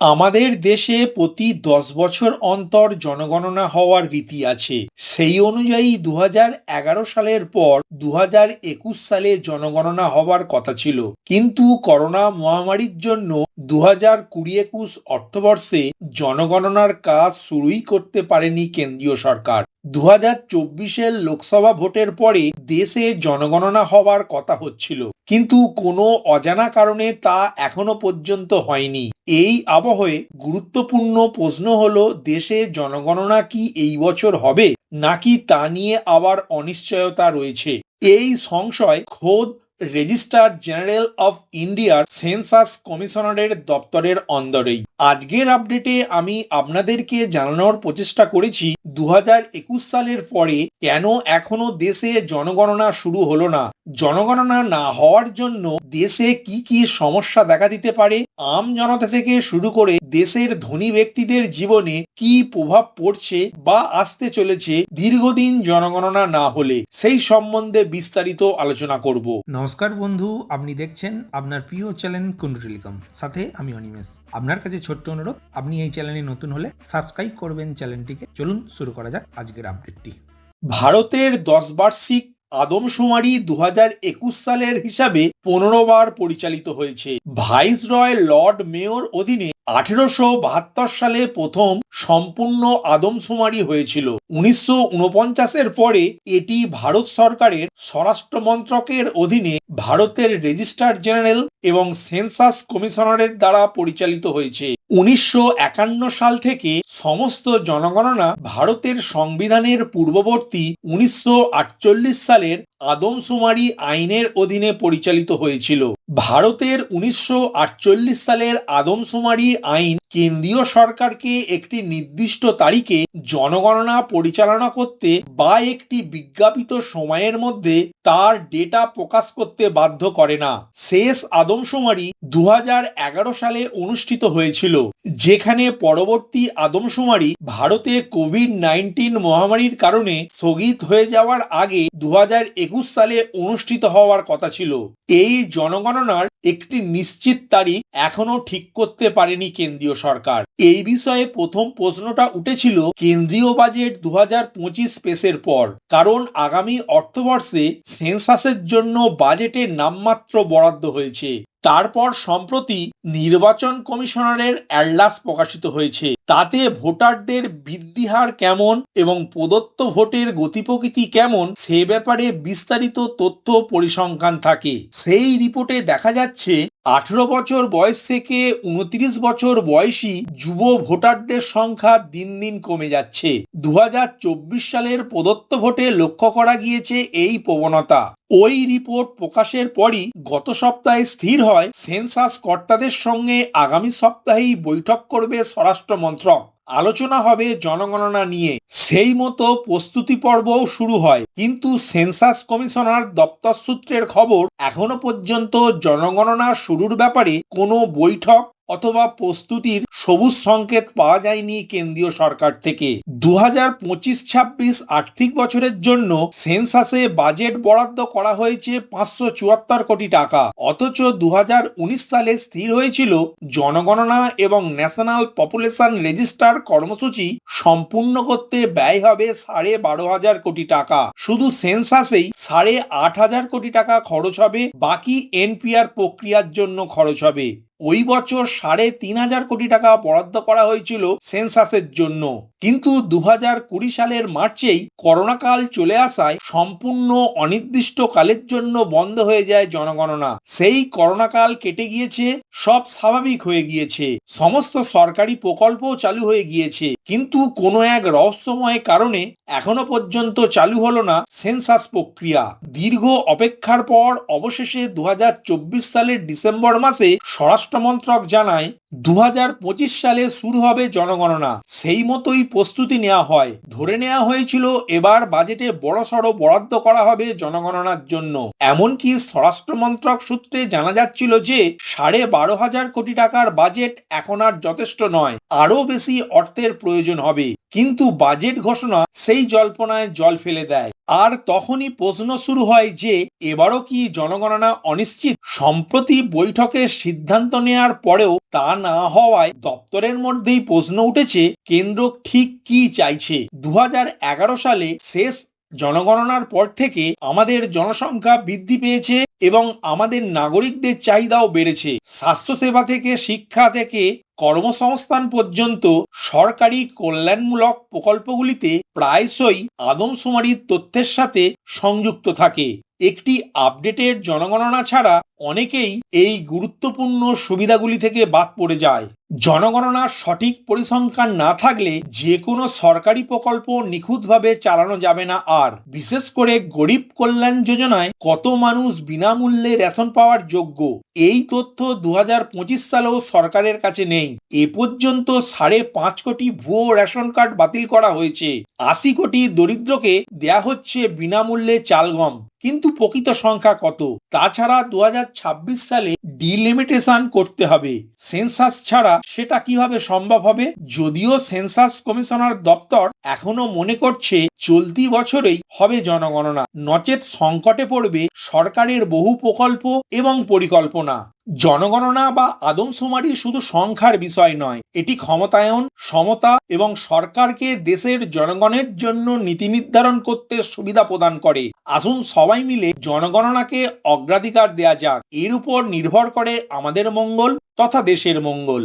আমাদের দেশে প্রতি দশ বছর অন্তর জনগণনা হওয়ার রীতি আছে। সেই অনুযায়ী দু এগারো সালের পর দু একুশ সালে জনগণনা হওয়ার কথা ছিল। কিন্তু করোনা মহামারীর জন্য দু হাজার কুড়ি একুশ অর্থবর্ষে জনগণনার কাজ শুরুই করতে পারেনি কেন্দ্রীয় সরকার। দু হাজার চব্বিশের লোকসভা ভোটের পরে দেশে জনগণনা হওয়ার কথা হচ্ছিল। কিন্তু কোনো অজানা কারণে তা এখনও পর্যন্ত হয়নি। এই আবহে গুরুত্বপূর্ণ প্রশ্ন হলো দেশে জনগণনা কি এই বছর হবে? নাকি তা নিয়ে আবার অনিশ্চয়তা রয়েছে? এই সংশয় খোদ রেজিস্ট্রার জেনারেল অফ ইন্ডিয়ার সেন্সাস কমিশনারের দপ্তরের অন্দরেই। আজকের আপডেটে আমি আপনাদেরকে জানানোর প্রচেষ্টা করেছি দু সালের পরে কেন এখনও দেশে জনগণনা শুরু হলো না? জনগণনা না হওয়ার জন্য দেশে কি কি সমস্যা দেখা দিতে পারে? আম জনতা থেকে শুরু করে দেশের ধনী ব্যক্তিদের জীবনে কি প্রভাব পড়ছে বা আসতে চলেছে দীর্ঘদিন জনগণনা না হলে? সেই সম্বন্ধে বিস্তারিত আলোচনা করব। নমস্কার বন্ধু আপনি দেখছেন আপনার প্রিয় চ্যানেল কুন্ডু টেলিকম সাথে আমি অনিমেষ। আপনার কাছে ছোট্ট অনুরোধ আপনি এই চ্যানেলে নতুন হলে সাবস্ক্রাইব করবেন চ্যানেলটিকে। চলুন শুরু করা যাক আজকের আপডেটটি। ভারতের দশ বার্ষিক আদমশুমারি দু হাজার একুশ সালের হিসাবে পনেরো বার পরিচালিত হয়েছে। ভাইস রয় লর্ড মেয়র অধীনে আঠেরোশো বাহাত্তর সালে প্রথম সম্পূর্ণ আদমশুমারি হয়েছিল। উনিশশো উনপঞ্চাশের পরে এটি ভারত সরকারের স্বরাষ্ট্র মন্ত্রকের অধীনে ভারতের রেজিস্ট্রার জেনারেল এবং সেন্সাস কমিশনারের দ্বারা পরিচালিত হয়েছে। উনিশশো একান্ন সাল থেকে সমস্ত জনগণনা ভারতের সংবিধানের পূর্ববর্তী উনিশশো আটচল্লিশ সালের আদমশুমারি আইনের অধীনে পরিচালিত হয়েছিল। ভারতের উনিশশো আটচল্লিশ সালের আদমশুমারি আইন কেন্দ্রীয় সরকারকে একটি নির্দিষ্ট তারিখে জনগণনা পরিচালনা করতে বা একটি বিজ্ঞাপিত সময়ের মধ্যে তার ডেটা প্রকাশ করতে বাধ্য করে না। শেষ আদমশুমারি দুহাজার এগারো সালে অনুষ্ঠিত হয়েছিল, যেখানে পরবর্তী আদমশুমারি ভারতে কোভিড নাইন্টিন মহামারীর কারণে স্থগিত হয়ে যাওয়ার আগে দু সালে অনুষ্ঠিত হওয়ার কথা ছিল। এই জনগণনার একটি নিশ্চিত তারিখ এখনও ঠিক করতে পারেনি কেন্দ্রীয় সরকার। এই বিষয়ে প্রথম প্রশ্নটা উঠেছিল কেন্দ্রীয় বাজেট দু হাজার পঁচিশ পেসের পর, কারণ আগামী অর্থবর্ষে সেন্সাসের জন্য বাজেটে নামমাত্র বরাদ্দ হয়েছে। তারপর সম্প্রতি নির্বাচন কমিশনারের অ্যাডলাস প্রকাশিত হয়েছে। তাতে ভোটারদের বৃদ্ধিহার কেমন এবং প্রদত্ত ভোটের গতিপ্রকৃতি কেমন সে ব্যাপারে বিস্তারিত তথ্য পরিসংখ্যান থাকে। সেই রিপোর্টে দেখা যাচ্ছে, আঠেরো বছর বয়স থেকে উনত্রিশ বছর বয়সী যুব ভোটারদের সংখ্যা দিন দিন কমে যাচ্ছে। দু হাজার চব্বিশ সালের প্রদত্ত ভোটে লক্ষ্য করা গিয়েছে এই প্রবণতা। ওই রিপোর্ট প্রকাশের পরই গত সপ্তাহে স্থির হয় সেন্সাস কর্তাদের সঙ্গে আগামী সপ্তাহেই বৈঠক করবে স্বরাষ্ট্র মন্ত্রক। আলোচনা হবে জনগণনা নিয়ে। সেই মতো প্রস্তুতি পর্বও শুরু হয়। কিন্তু সেন্সাস কমিশনার দপ্তর সূত্রের খবর, এখনও পর্যন্ত জনগণনা শুরুর ব্যাপারে কোনো বৈঠক অথবা প্রস্তুতির সবুজ সংকেত পাওয়া যায়নি কেন্দ্রীয় সরকার থেকে। দু হাজার পঁচিশ ছাব্বিশ আর্থিক বছরের জন্য সেন্সাসে বাজেট বরাদ্দ করা হয়েছে পাঁচশো চুয়াত্তর কোটি টাকা। অথচ দু হাজার উনিশ সালে স্থির হয়েছিল জনগণনা এবং ন্যাশনাল পপুলেশন রেজিস্টার কর্মসূচি সম্পূর্ণ করতে ব্যয় হবে সাড়ে বারো হাজার কোটি টাকা। শুধু সেন্সাসেই সাড়ে আট হাজার কোটি টাকা খরচ হবে, বাকি এনপিআর প্রক্রিয়ার জন্য খরচ হবে। ওই বছর সাড়ে তিন হাজার কোটি টাকা বরাদ্দ করা হয়েছিল সেন্সাসের জন্য। কিন্তু দু হাজার কুড়ি সালের মার্চেই করোনাকাল চলে আসায় সম্পূর্ণ অনির্দিষ্ট কালের জন্য বন্ধ হয়ে যায় জনগণনা। সেই করোনাকাল কেটে গিয়েছে, সব স্বাভাবিক হয়ে গিয়েছে। সমস্ত সরকারি প্রকল্পও চালু হয়ে গিয়েছে। কিন্তু কোনো এক রহস্যময় কারণে এখনও পর্যন্ত চালু হলো না সেন্সাস প্রক্রিয়া। দীর্ঘ অপেক্ষার পর অবশেষে দু হাজার চব্বিশ সালের ডিসেম্বর মাসে স্বরাষ্ট্রমন্ত্রক জানায় দু হাজার পঁচিশ সালে শুরু হবে জনগণনা। সেই মতোই প্রস্তুতি নেওয়া হয়। ধরে নেওয়া হয়েছিল, এবার বাজেটে বড়সড় বরাদ্দ করা হবে জনগণনার জন্য। এমনকি স্বরাষ্ট্রমন্ত্রক সূত্রে জানা যাচ্ছিল যে, সাড়ে বারো হাজার কোটি টাকার বাজেট এখন আর যথেষ্ট নয়। আরও বেশি অর্থের প্রয়োজন হবে। কিন্তু বাজেট ঘোষণা সেই জল্পনায় জল ফেলে দেয়। আর তখনই প্রশ্ন শুরু হয় যে, এবারও কি জনগণনা অনিশ্চিত? সম্প্রতি বৈঠকের সিদ্ধান্ত নেয়ার পরেও তা না হওয়ায় দপ্তরের মধ্যেই প্রশ্ন উঠেছে, কেন্দ্র ঠিক কি চাইছে? দু হাজার এগারো সালে শেষ জনগণনার পর থেকে আমাদের জনসংখ্যা বৃদ্ধি পেয়েছে এবং আমাদের নাগরিকদের চাহিদাও বেড়েছে। স্বাস্থ্যসেবা থেকে শিক্ষা থেকে কর্মসংস্থান পর্যন্ত সরকারি কল্যাণমূলক প্রকল্পগুলিতে প্রায়শই আদমশুমারির তথ্যের সাথে সংযুক্ত থাকে। একটি আপডেটের জনগণনা ছাড়া অনেকেই এই গুরুত্বপূর্ণ সুবিধাগুলি থেকে বাদ পড়ে যায়। জনগণনার সঠিক পরিসংখ্যান না থাকলে যে কোনো সরকারি প্রকল্প নিখুঁতভাবে চালানো যাবে না আর। বিশেষ করে গরিব কল্যাণ যোজনায় কত মানুষ বিনামূল্যে রেশন পাওয়ার যোগ্য, এই তথ্য দু হাজার পঁচিশ সালেও সরকারের কাছে নেই। এ পর্যন্ত সাড়ে পাঁচ কোটি ভুয়ো রেশন কার্ড বাতিল করা হয়েছে। আশি কোটি দরিদ্রকে দেয়া হচ্ছে বিনামূল্যে চাল গম কিন্তু প্রকৃত সংখ্যা কত? তাছাড়া দু হাজার ছাব্বিশ সালে ডিলিমিটেশন করতে হবে। সেন্সাস ছাড়া সেটা কীভাবে সম্ভব হবে? যদিও সেন্সাস কমিশনার দপ্তর এখনও মনে করছে চলতি বছরেই হবে জনগণনা। নচেত সংকটে পড়বে সরকারের বহু প্রকল্প এবং পরিকল্পনা। জনগণনা বা আদমশুমারি শুধু সংখ্যার বিষয় নয়, এটি ক্ষমতায়ন, সমতা এবং সরকারকে দেশের জনগণের জন্য নীতি নির্ধারণ করতে সুবিধা প্রদান করে। আসুন সবাই মিলে জনগণনাকে অগ্রাধিকার দেয়া যাক। এর উপর নির্ভর করে আমাদের মঙ্গল তথা দেশের মঙ্গল।